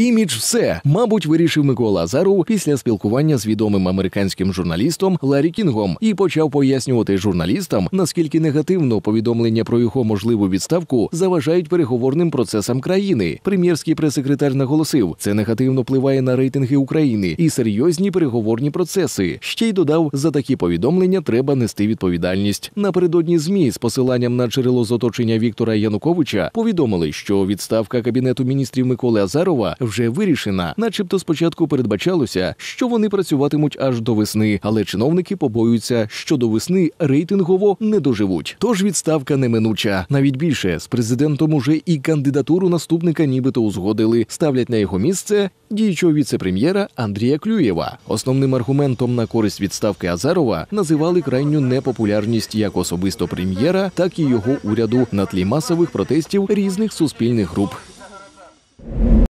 Імідж все, мабуть, вирішив Микола Азаров після спілкування з відомим американським журналістом Ларі Кінгом і почав пояснювати журналістам, наскільки негативно повідомлення про його можливу відставку заважають переговорним процесам країни. Прем'єрський прес-секретар наголосив, це негативно впливає на рейтинги України і серйозні переговорні процеси. Ще й додав, за такі повідомлення треба нести відповідальність. Напередодні змі з посиланням на джерело з оточення Віктора Януковича повідомили, що відставка кабінету міністрів Миколи Азарова вже вирішена, начебто спочатку передбачалося, що вони працюватимуть аж до весни, але чиновники побоюються, що до весни рейтингово не доживуть. Тож відставка неминуча. Навіть більше з президентом уже і кандидатуру наступника нібито узгодили, ставлять на його місце діючого віце-прем'єра Андрія Клюєва. Основним аргументом на користь відставки Азарова називали крайню непопулярність як особисто прем'єра, так і його уряду на тлі масових протестів різних суспільних груп.